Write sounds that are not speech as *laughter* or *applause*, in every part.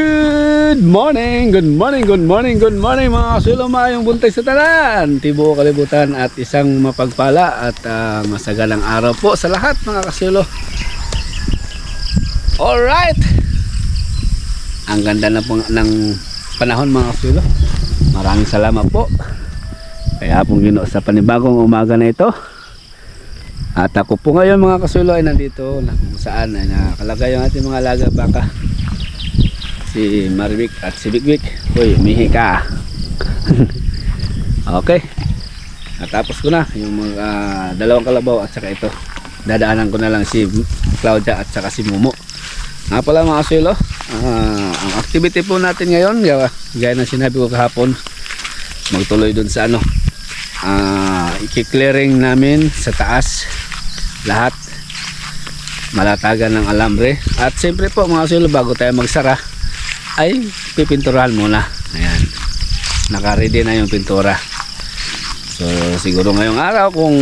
Good morning, good morning, good morning, good morning mga kasulo mayong buntay sa talan. Tibo kalibutan at isang mapagpala at ah, masagalang araw po sa lahat mga kasulo. Alright! Ang ganda na po ng panahon mga kasulo. Maraming salamat po. Kaya pong gino sa panibagong umaga na ito. At ako po ngayon mga kasulo ay nandito na kung saan ay nakalagay ang ating mga alaga baka si Marvick at si Bigwick. Uy, umihi ka. *laughs* okay. Natapos ko na yung mga dalawang kalabaw at saka ito. Dadaanan ko na lang si Claudia at saka si Mumo. Nga pala mga kasulo, ah, ang activity po natin ngayon, gaya, ng sinabi ko kahapon, magtuloy dun sa ano, ah, i-clearing namin sa taas lahat malatagan ng alambre at siyempre po mga kasulo bago tayo magsara ay pipinturahan muna. Ayan. Naka-ready na yung pintura. So siguro ngayong araw kung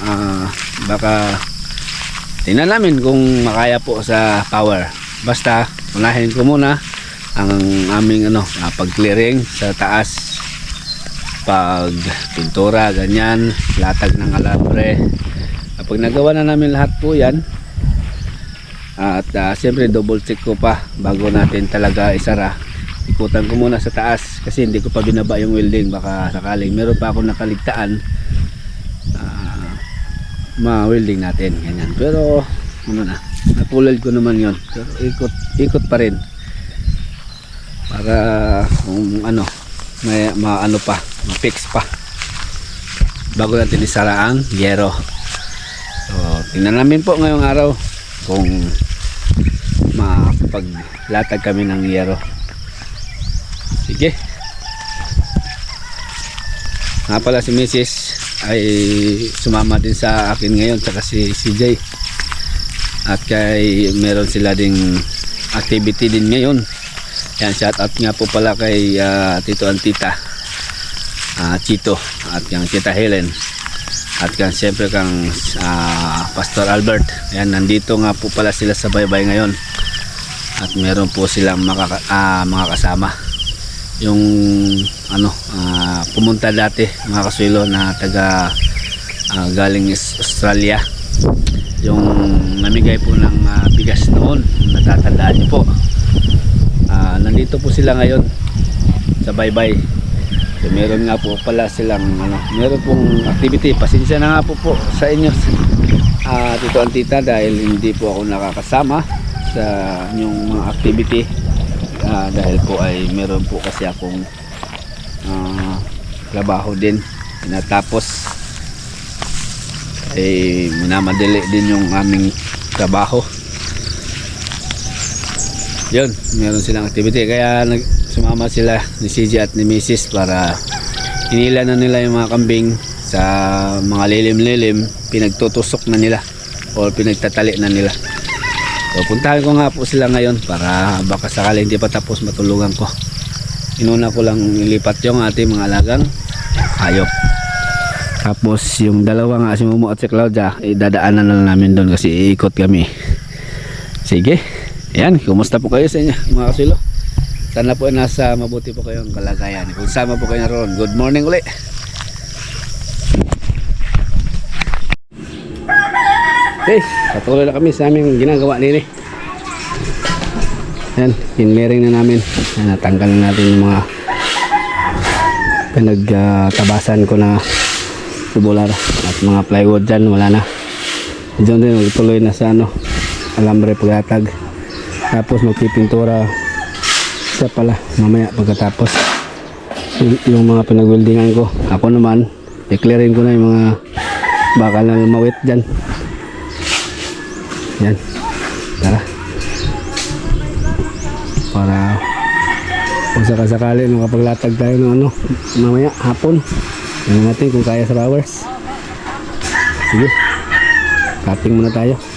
ah, baka tingnan namin kung makaya po sa power. Basta unahin ko muna ang aming ano ah, pag-clearing sa taas. Pag pintura ganyan latag ng alambre. Kapag nagawa na namin lahat po yan at uh, siyempre double check ko pa bago natin talaga isara. Ikutan ko muna sa taas kasi hindi ko pa binaba yung welding baka sakaling meron pa ako nakaligtaan uh, ma-welding natin ganyan. Pero ano na, napulad ko naman yon Pero ikot, ikot pa rin para kung ano may maano pa, ma-fix pa bago natin isara ang yero. So, tingnan namin po ngayong araw kung mapaglatag kami ng yero. Sige. Nga pala si Mrs. ay sumama din sa akin ngayon tsaka si CJ at kay meron sila ding activity din ngayon. Yan shout out nga po pala kay ah, Tito Antita uh, Chito at yung Tita Helen at kan siyempre kang ah, Pastor Albert. Ayan nandito nga po pala sila sa baybay ngayon. At meron po silang makaka, ah, mga kasama. Yung ano ah, pumunta dati mga kasulo na taga ah, galing Australia. Yung namigay po ng ah, bigas noon natatandaan niyo po. Ah, nandito po sila ngayon sa baybay So, meron nga po pala silang ano, meron pong activity. Pasensya na nga po po sa inyo ah Tito Antita dahil hindi po ako nakakasama sa inyong mga activity. Ah, dahil po ay meron po kasi akong ah, trabaho din. Natapos eh minamadali din yung aming trabaho. Yun, meron silang activity kaya nag sumama sila ni CJ at ni Mrs. para inila na nila yung mga kambing sa mga lilim-lilim. Pinagtutusok na nila o pinagtatali na nila. So puntahan ko nga po sila ngayon para baka sakali hindi pa tapos matulungan ko. Inuna ko lang ilipat yung ating mga alagang hayop. Tapos yung dalawa nga si Momo at si Claudia idadaanan na lang namin doon kasi iikot kami. Sige. Ayan, kumusta po kayo sa inyo mga kasilo? Sana po nasa mabuti po kayong kalagayan. Kung po kayo naroon, good morning uli. Okay, patuloy na kami sa aming ginagawa nini. Ayan, pinmering na namin. Ayan, natanggal na natin yung mga pinagtabasan ko na tubular at mga plywood dyan, wala na. Diyan din, magtuloy na sa ano, alambre paghatag. Tapos magpipintura isa pala mamaya pagkatapos. Yung, mga pinag-weldingan ko. Ako naman i-clearin ko na yung mga bakal na lumawit dyan. Yan. Tara. Para kung sakasakali makapaglatag tayo ng ano mamaya hapon. Tingnan natin kung kaya sa hours sige. Cutting muna tayo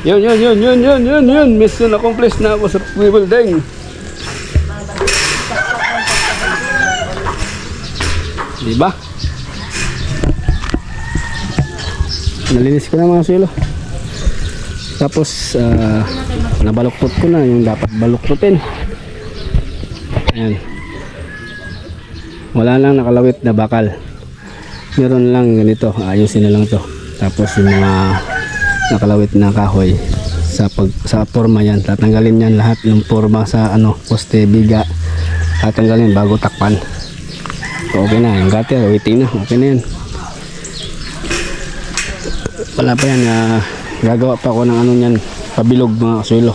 Yun, yun, yun, yun, yun, yun, yun. Mission accomplished na ako sa building. Diba? Nalinis ko na mga silo. Tapos, ah, nabaluktot ko na yung dapat baluktutin. Ayan. Wala lang nakalawit na bakal. Meron lang ganito, ayusin na lang to. Tapos yung mga nakalawit na kahoy sa pag sa forma yan, tatanggalin yan lahat yung forma sa ano, poste biga. Tatanggalin bago takpan. So, okay na, yung gutter, waiting na, okay na yan. Wala pa yan, ah, gagawa pa ako ng ano yan, pabilog mga kasulo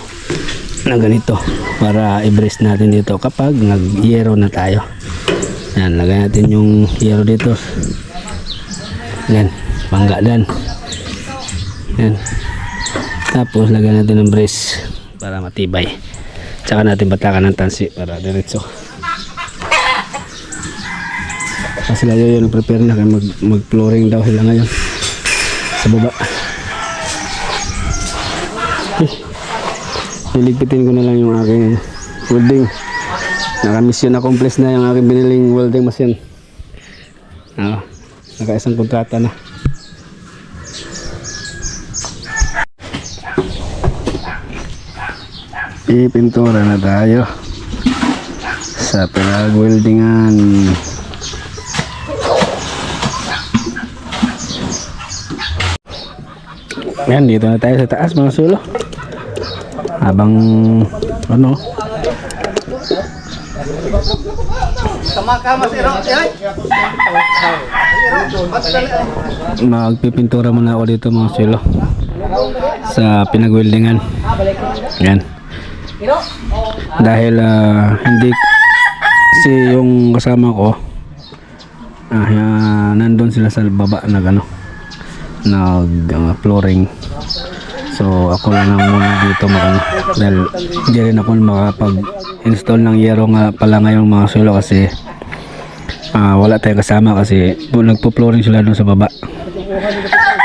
na ganito para i-brace natin dito kapag nag-yero na tayo. Yan, lagay natin yung yero dito. Yan, pangga dan. Yan. Tapos lagyan natin ng brace para matibay. Tsaka natin batakan ng tansi para diretso. Kasi layo yun prepare na kaya mag, mag-flooring daw sila ngayon sa baba. Eh, ko na lang yung aking welding. Naka-mission accomplished na yung aking biniling welding machine. Ah, naka-isang kontrata na. Ipintura na tayo sa pinag-weldingan. Yan, dito na tayo sa taas mga sulo. Habang ano, magpipintura muna ako dito mga sulo. Sa pinag-weldingan. Yan. Dahil ah, hindi si yung kasama ko ah, ah, nandun sila sa baba na gano nag ah, flooring. So ako lang ang muna dito makano dahil hindi rin ako makapag install ng yero nga pala ngayong mga sulo kasi ah, wala tayong kasama kasi nagpo-flooring sila doon sa baba.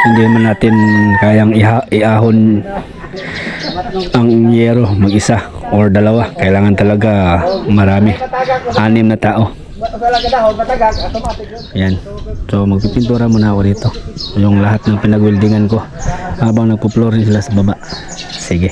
Hindi man natin kayang iha- iahon ang yero mag-isa or dalawa kailangan talaga marami anim na tao Ayan. So magpipintura muna ako dito. Yung lahat ng pinag-weldingan ko habang nagpo-flooring sila sa baba. Sige.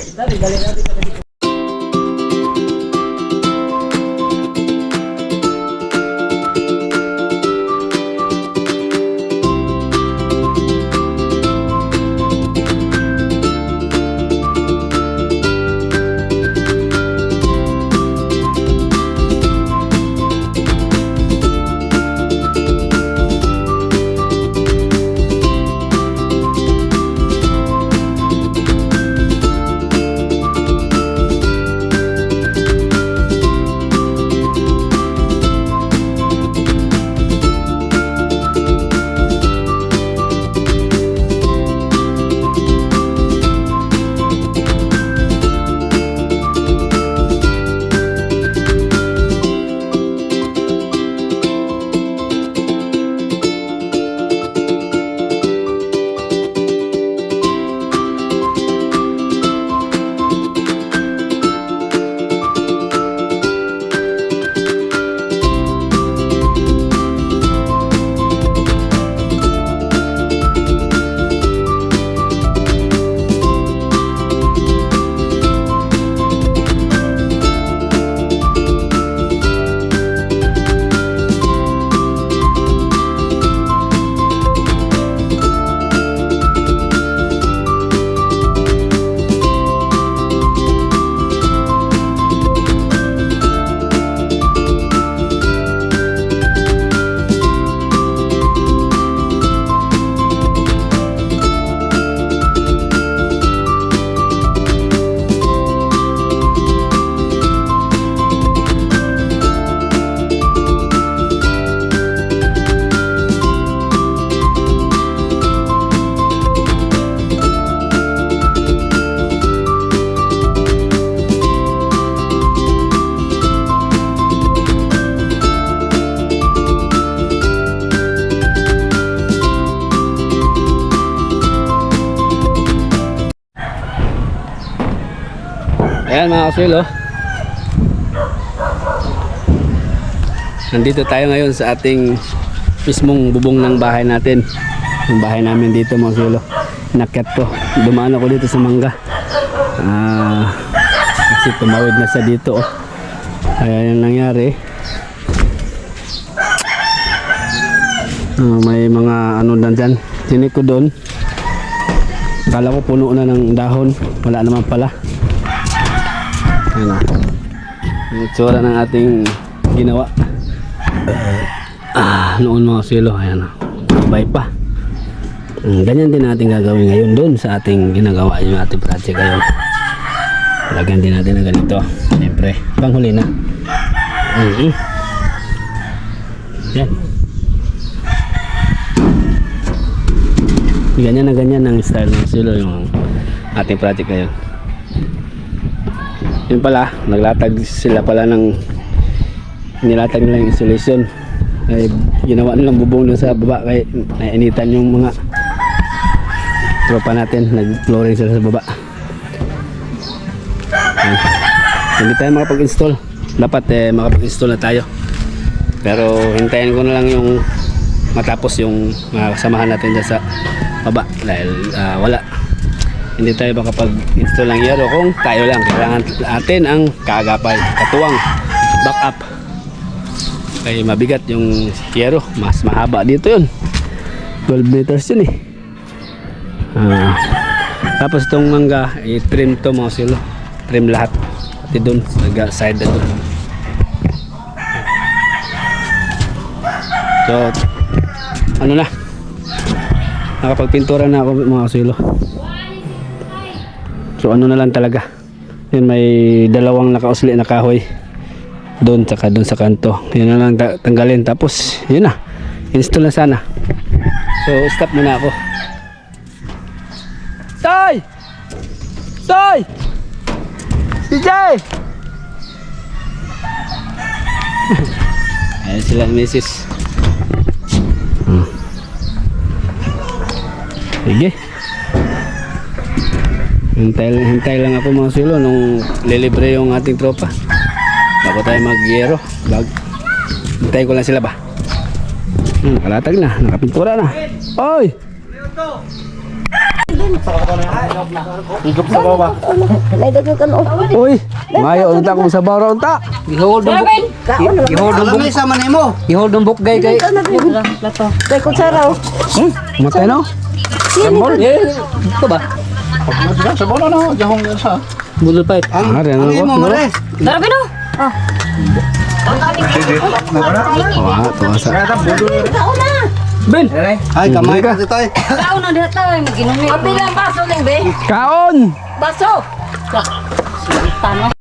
Ayan mga kaswelo. Nandito tayo ngayon sa ating mismong bubong ng bahay natin. Yung bahay namin dito mga kaswelo. Nakyat ko. Dumaan ako dito sa mangga. Ah, kasi tumawid na sa dito. Oh. Kaya yung nangyari. Ah, may mga ano na dyan. Tinik ko doon. Akala ko puno na ng dahon. Wala naman pala. Ayan na. Yung itsura ng ating ginawa. Ah, noon mga silo. Ayan na. Sabay pa. Mm, ganyan din natin gagawin ngayon doon sa ating ginagawa yung ating project ngayon. Lagyan din natin ng ganito. Siyempre, panghuli na. Mhm. Yan. Ganyan na ganyan ang style ng silo yung ating project ngayon. Yun pala, naglatag sila pala ng nilatag nila yung insulation. Ay, ginawa nilang bubong dun sa baba kaya nainitan yung mga tropa natin. Nag-flooring sila sa baba. Ayan. Hindi tayo makapag-install. Dapat eh, makapag-install na tayo. Pero hintayin ko na lang yung matapos yung mga kasamahan natin dyan sa baba dahil ah, wala hindi tayo makapag-install ng yero kung tayo lang. Kailangan natin ang kaagapay katuwang backup. Kaya mabigat yung yero mas mahaba dito yun. 12 meters yun eh. Ah, tapos itong mangga i-trim to mga silo. Trim lahat. Pati dun side na dun. So ano na? Nakapagpintura na ako mga kasilo so ano na lang talaga yun may dalawang nakausli na kahoy doon tsaka doon sa kanto yun na lang ta- tanggalin tapos yun na install na sana so stop muna ako Tay! Tay! DJ! *laughs* Ayan sila misis Hmm. Sige. Hintay, hintay lang ako mga silo nung lilibre yung ating tropa. Bago tayo mag-yero. Bag. Hintay ko lang sila ba? Hmm, kalatag na. Nakapintura na. Oy! Uy! Mayo, unta kong sa bawra unta. Ihold ang buk. Ihold ang buk. sa manimo. Ihold ang buk gay kay. Kay kutsara. Hmm? Matay no? Sambol. Eh, ito ba? Sa bono na, jahong sa. Budol pa. Ang Ah, ako, imo no? mare. Darabi no. Ah, Wah, tuwasa. kao na. Ben. Ay kamay ka. ka dito ay. Kao na diha tayo maginom ni. Ang baso ning be. Kaon! Baso. Ya.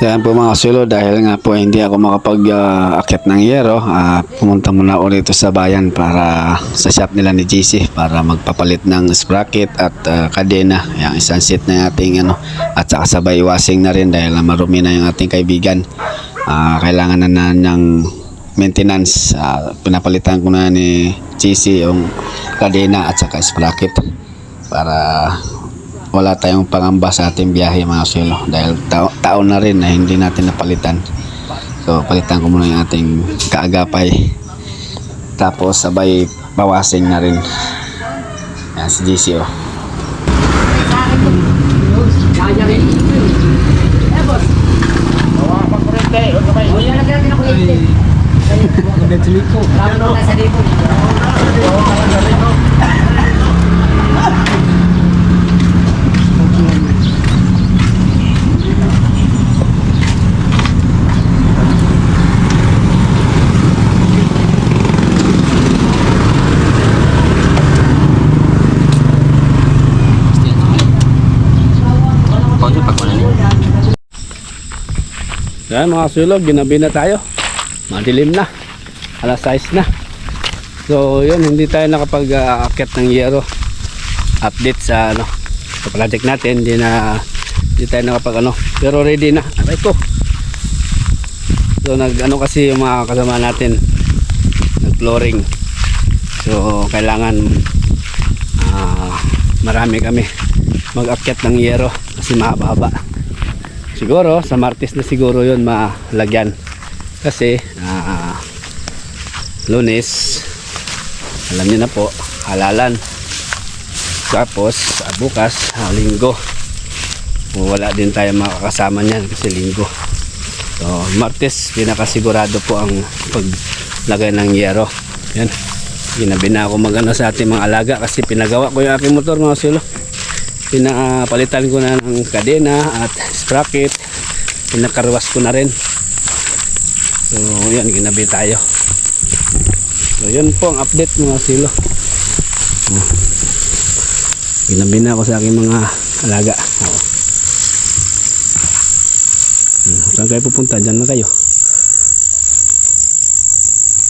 So yan po mga kasulo, dahil nga po hindi ako makapag-akit ng yero, ah, pumunta muna rito sa bayan para sa shop nila ni JC para magpapalit ng sprocket at ah, kadena. Yung isang set na ating ano, at saka sabay washing na rin dahil ah, marumi na yung ating kaibigan. Ah, kailangan na na ng maintenance. Ah, pinapalitan ko na ni JC yung kadena at saka sprocket para wala tayong pangamba sa ating biyahe mga silo dahil tao- taon na rin na hindi natin napalitan. So palitan ko muna yung ating kaagapay. Tapos sabay bawasing na rin. Yan si GC oh. Yan mga sulog, ginabi na tayo. Madilim na. Alas 6 na. So yun, hindi tayo nakapag-akit ng yero. Update sa ano, sa project natin. Hindi na, hindi tayo nakapag ano. Pero ready na. Aray ko. So nag ano kasi yung mga kasama natin. Nag flooring. So kailangan ah, marami kami mag-akyat ng yero kasi mahaba-haba. Siguro sa Martes na siguro 'yon malagyan. Kasi ah, Lunes alam niyo na po, halalan. Tapos ah, bukas, ah, linggo. Wala din tayo makakasama niyan kasi linggo. So, Martes pinakasigurado po ang paglagay ng yero. Yan. Ginabi na ako magano sa ating mga alaga kasi pinagawa ko yung aking motor mga silo pinapalitan ko na ng kadena at sprocket. Pinakarwas ko na rin. So yan ginabi tayo. So yun po ang update mga silo. Oh. ginabi na ako sa aking mga alaga. Hmm, saan kayo pupunta? Dyan na kayo.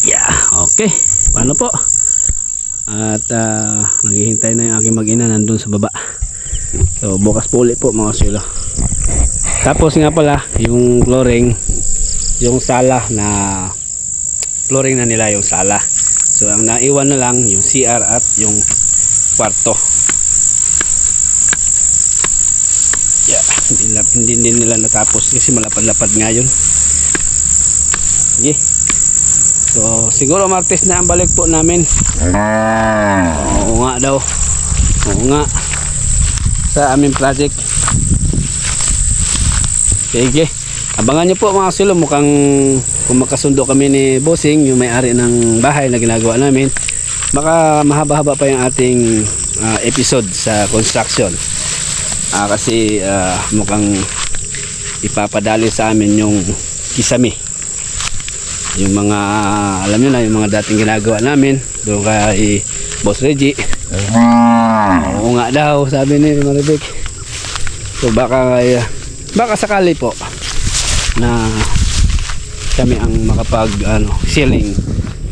Yeah okay. Paano po at ah, naghihintay na yung aking mag-ina nandun sa baba So bukas po ulit po mga silo. Tapos nga pala yung flooring yung sala na flooring na nila yung sala. So ang naiwan na lang yung CR at yung kwarto. Yeah, hindi, hindi din nila natapos kasi malapad-lapad nga yun. Sige. So siguro Martes na ang balik po namin. Oo nga daw. Oo nga sa aming project. Sige. Abangan nyo po mga silo mukhang kung magkasundo kami ni Bossing, yung may-ari ng bahay na ginagawa namin, baka mahaba-haba pa yung ating ah, episode sa construction. Ah, kasi ah, mukhang ipapadali sa amin yung kisame. Yung mga, alam nyo na, yung mga dating ginagawa namin, doon kay Boss Reggie. Oo nga daw, sabi ni Maribek. So baka eh, baka sakali po na kami ang makapag ano, ceiling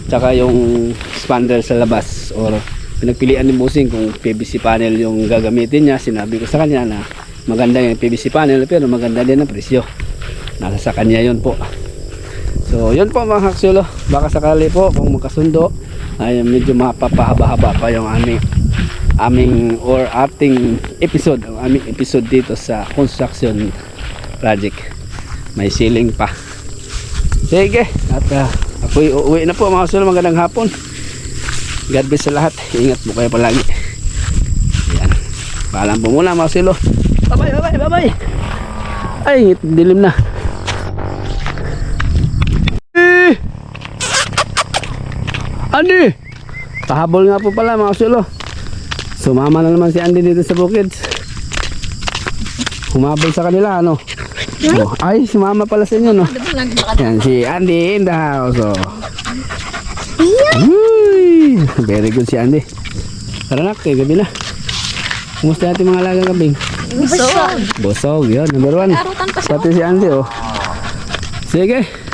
tsaka yung spandrel sa labas or pinagpilian ni Busing kung PVC panel yung gagamitin niya sinabi ko sa kanya na maganda yung PVC panel pero maganda din ang presyo nasa sa kanya yun po so yun po mga haksulo baka sakali po kung magkasundo ay medyo mapapahaba-haba pa yung aming aming or ating episode ang aming episode dito sa construction project. May ceiling pa. Sige at uh, ako'y uuwi na po mga kasula magandang hapon. God bless sa lahat. Ingat po kayo palagi. Yan paalam po muna mga silo bye bye bye bye bye ay dilim na Eh! Andy pahabol nga po pala mga silo Sumama na naman si Andy dito sa bukid. Humabol sa kanila, ano? Oh, ay, sumama pala sa inyo, no? Yan, si Andy in the house, oh. Uy, very good si Andy. Tara nak, kay gabi na. Kumusta natin mga alagang kambing? Busog. Bosog, yun, number one. Pati si Andy, oh. Sige.